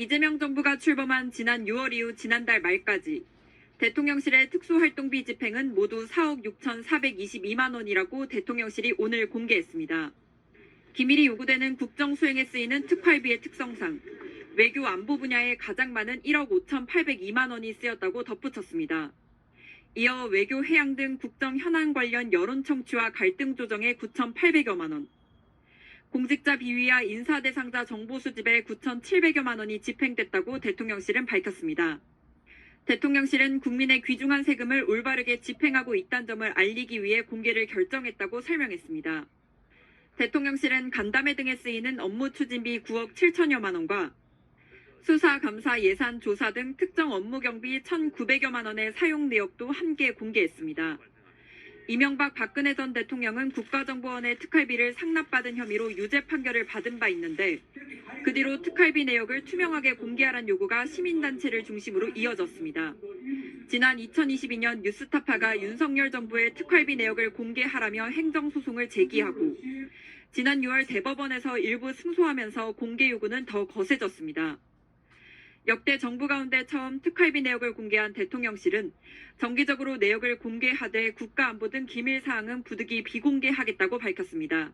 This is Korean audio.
이재명 정부가 출범한 지난 6월 이후 지난달 말까지 대통령실의 특수활동비 집행은 모두 4억 6,422만 원이라고 대통령실이 오늘 공개했습니다. 기밀이 요구되는 국정 수행에 쓰이는 특활비의 특성상 외교 안보 분야에 가장 많은 1억 5,802만 원이 쓰였다고 덧붙였습니다. 이어 외교 해양 등 국정 현안 관련 여론 청취와 갈등 조정에 9,800여만 원, 공직자 비위와 인사 대상자 정보 수집에 9,700여만 원이 집행됐다고 대통령실은 밝혔습니다. 대통령실은 국민의 귀중한 세금을 올바르게 집행하고 있다는 점을 알리기 위해 공개를 결정했다고 설명했습니다. 대통령실은 간담회 등에 쓰이는 업무 추진비 9억 7천여만 원과 수사, 감사, 예산, 조사 등 특정 업무 경비 1,900여만 원의 사용 내역도 함께 공개했습니다. 이명박 박근혜 전 대통령은 국가정보원의 특활비를 상납받은 혐의로 유죄 판결을 받은 바 있는데 그 뒤로 특활비 내역을 투명하게 공개하란 요구가 시민단체를 중심으로 이어졌습니다. 지난 2022년 뉴스타파가 윤석열 정부의 특활비 내역을 공개하라며 행정소송을 제기하고 지난 6월 대법원에서 일부 승소하면서 공개 요구는 더 거세졌습니다. 역대 정부 가운데 처음 특활비 내역을 공개한 대통령실은 정기적으로 내역을 공개하되 국가안보 등 기밀 사항은 부득이 비공개하겠다고 밝혔습니다.